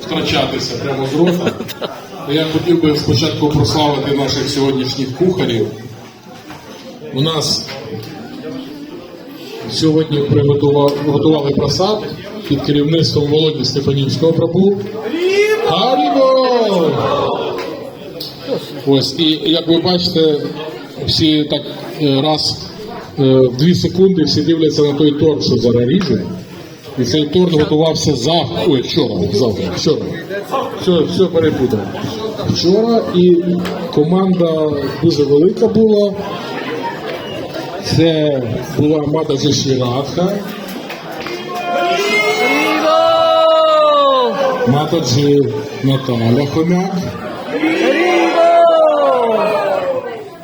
втрачатися прямо з рота. Я хотів би спочатку прославити наших сьогоднішніх кухарів. У нас сьогодні приготували готували просад під керівництвом Володі Стефанівського прабу. Гаріво! Ось, і як ви бачите, всі так е, раз е, в дві секунди всі дивляться на той торт, що зараз ріже. І цей торт готувався за ой, вчора, завтра, вчора. Все, все перепутав. Вчора і команда дуже велика була. Це була Мата Жешірадха, Матаджі Наталя Хомяк,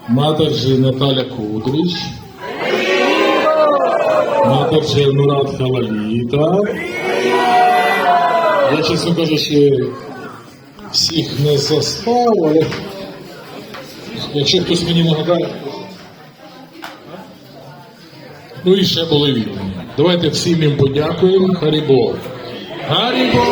Матаджі Наталя Матаджі Мурат Халаліта. Я, чесно кажучи, всіх не застав, але якщо хтось мені нагадає. Ну і ще були вільні. Давайте всім їм подякуємо. Харібо. Харібо!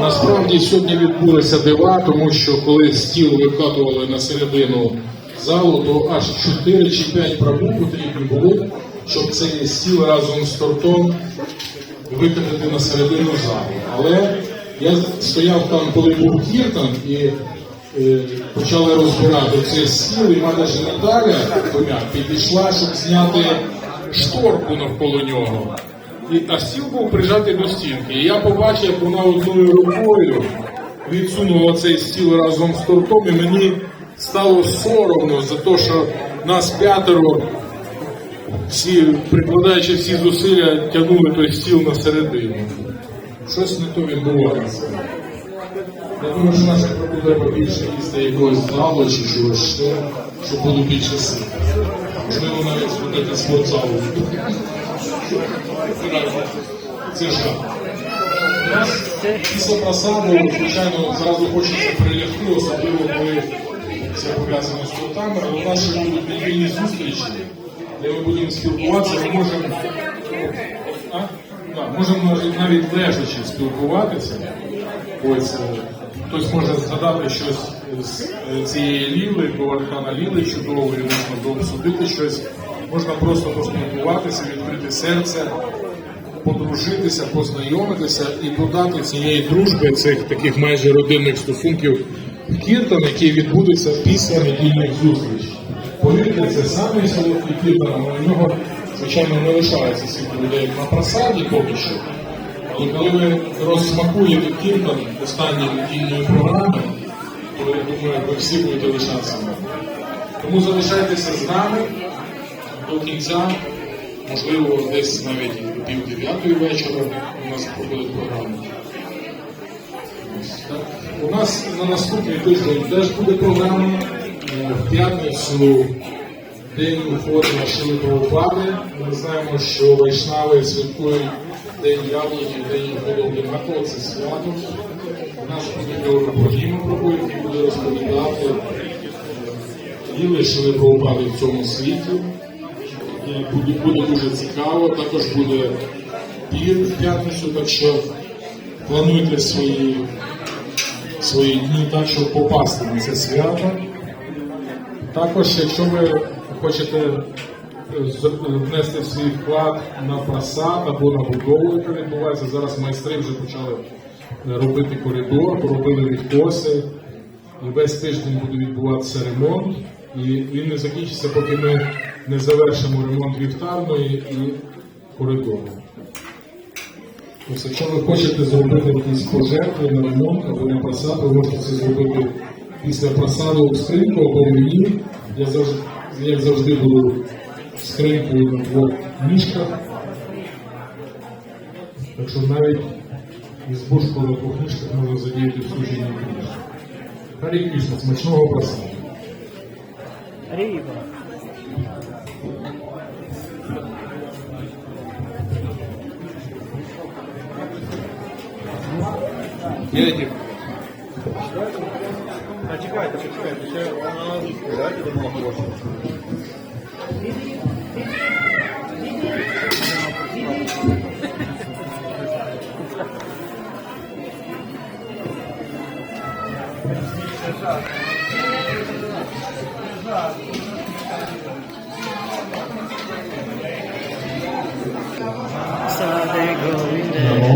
Насправді сьогодні відбулися дива, тому що коли стіл викатували на середину залу, то аж 4 чи 5 прабу потрібно було, щоб цей стіл разом з тортом викатати на середину залу. Але я стояв там, коли був кіртан, і е, почали розбирати цей стіл, і мене ж Наталя Хомяк підійшла, щоб зняти шторку навколо нього. І, а стіл був прижатий до стінки. І я побачив, як вона одною рукою відсунула цей стіл разом з тортом, і мені стало соромно за те, що нас п'ятеро, всі, прикладаючи всі зусилля, тягнули той стіл на середину. Щось не то відбувається. Я думаю, що наша треба більше їсти якогось залу чи чогось ще, щоб було більше сил. Можливо, навіть зробити спортзалу. Це ж так. У нас Після просаду, звичайно, зразу хочеться прилягти, особливо коли це пов'язано з тортами, але у нас ще будуть недільні зустрічі, де ми будемо спілкуватися, ми можемо? Да, можемо навіть- лежачи спілкуватися. Ось е, хтось може згадати щось з е, цієї ліли, Говархана Ліли чудової, можна дообсудити щось, можна просто поспілкуватися, відкрити серце, подружитися, познайомитися і додати цієї дружби, цих таких майже родинних стосунків в кіртан, який відбудеться після недільних зустрічей. Повірте, це самий солодкий кіртан, але в нього, звичайно, не лишається стільки людей на просаді поки що. Але коли ви розсмакуєте кіртан останньої недільної програми, то я думаю, ви всі будете лишатися. Тому залишайтеся з нами до кінця, можливо, десь навіть пів дев'ятої вечора у нас проходить програма. У нас на наступний тиждень теж буде програма. В п'ятницю день уходу Шили Правопади. Ми знаємо, що вайшнави святкують День яблуки, День уходу Одинакова, це свято. У нас буде Європогіма пробує, який буде розповідати Ліли Шили Правопади в цьому світі. І буде, буде дуже цікаво. Також буде пір в п'ятницю, так що плануйте свої, свої дні так, щоб попасти на це свято. Також, якщо ви хочете е, внести свій вклад на просад або на будову, яка відбувається, зараз майстри вже почали е, робити коридор, поробили відкоси. Весь тиждень буде відбуватися ремонт, і він не закінчиться, поки ми не завершимо ремонт вівтарної і коридору. Ось, якщо ви хочете зробити якісь пожертви на ремонт або на просад, ви можете це зробити після просаду в скриньку або мені. Я завжди, як завжди буду скринькою на двох ніжках. Так що навіть із бушкою на двох ніжках можна задіяти в служінні книжки. Харі Кришна, смачного просаду. Едем. Чекайте, чекайте, ще вона стріляти до мого хорошого.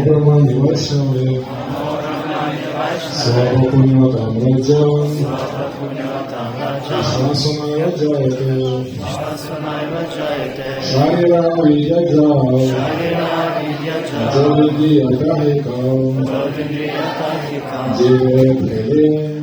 Another one, you सर्व पुण्यों जाओ श्वासनाय जायते शारीराम बीज जाओ जल्दी अतः जीवे फैले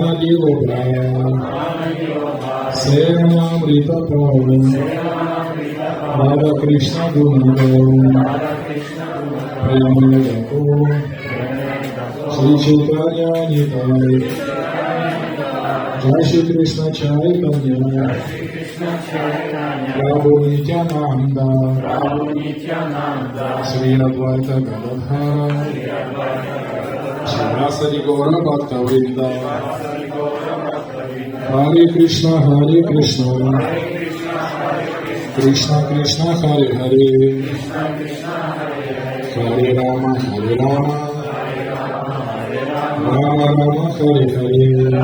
ஞானதீவோபாயம் சேவனாமிருதபாவம் ராதாகிருஷ்ண குணாதம் பிரேமலகோ श्री चैतन्य जय श्री कृष्ण चैतन्य प्रभु नित्यानंद श्री अद्वैत Gadadhar Vyasa Nigora Bhakta Vrinda Hare Krishna Hare Krishna. Krishna Krishna Hare Hare. Hare Rama Hare Rama. Rama Rama Hare Hare.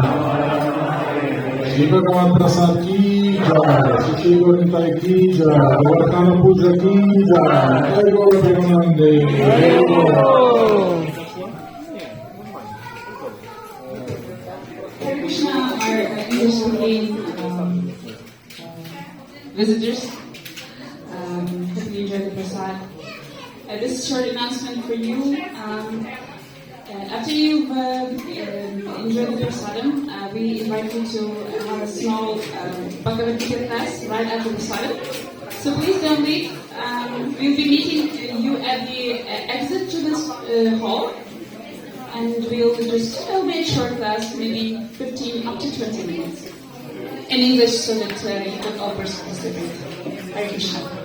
Shiva Kumar Prasad Ki Jai. Shri Gorintai Ki Jai. Gorkana Puja Ki Jai. Jai Gorintai Ki Jai our English speaking um, visitors. Um, hope you enjoyed the prasad. Uh, this is short announcement for you. Um, uh, after you've uh, um, enjoyed the prasadam, uh, we invite you to have a small um, Bhagavad Gita class right after the prasadam. So please don't leave. Um, we'll be meeting you at the uh, exit to this uh, hall and we'll just it'll be a short class, maybe 15 up to 20 minutes in English so that uh, you can all participate. Hare Krishna.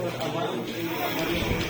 Will